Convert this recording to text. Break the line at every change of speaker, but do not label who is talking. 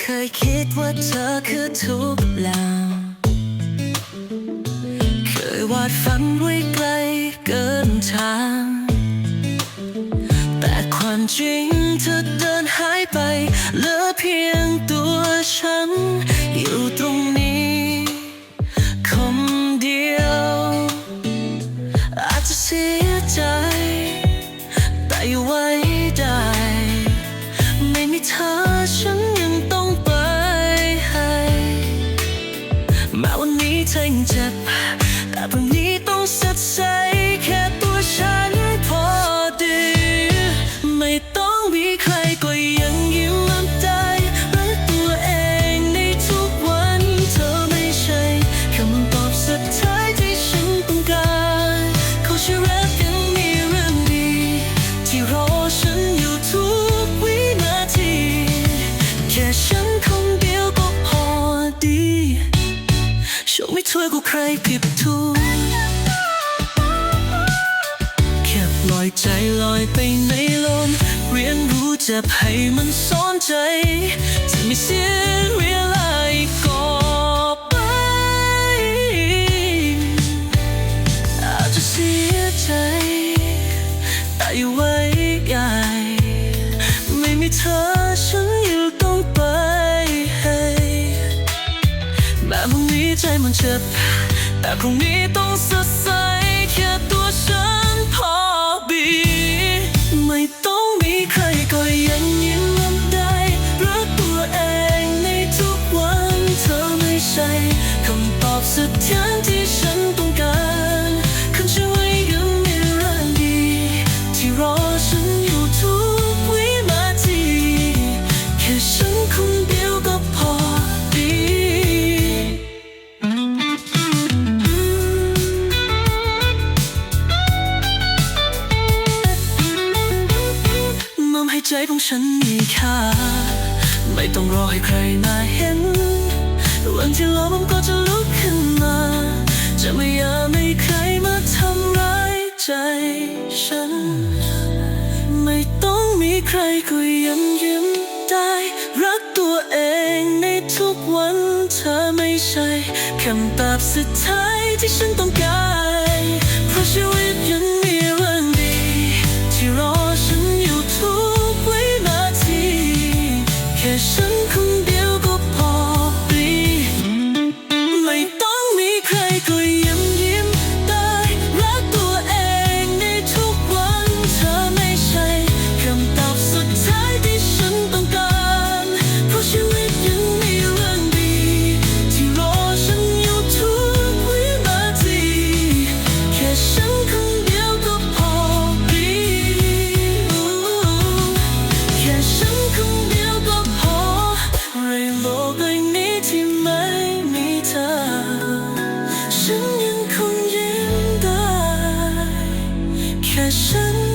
เคยคิดว่าเธอคือทุกอย่างเคยวาดฝันไว้ไกลเกินทาง แต่ความจริงเธอเดินหายไป เหลือเพียงตัวฉัน อยู่ตรงนี้คนเดียว อาจจะเสียใจ แต่อยู่ไว้ไฉันเจ็บแต่วันนี้ต้องสดใส ช่วยกูใครผิดถูกแค่ปล่อยใจลอยไปในลม เรียนรู้จะให้มันสอนใจ จะไม่เสียเวลาอีกต่อไปอาจจะเสียใจแต่อยู่ไว้ใใจมันเจ็บแต่พรุ่งนี้ต้องสดใส ของฉันมีค่า ไม่ต้องรอให้ใครมาเห็น วันที่รอผมก็จะลุกขึ้นมา จะไม่ยากให้ใครมาทำร้ายใจฉัน ไม่ต้องมีใครก็ยังยิ้มได้ รักตัวเองในทุกวันเธอไม่ใช่คำตอบสุดท้ายที่ฉันต้องการเพราะชีวิตยัง ฉัน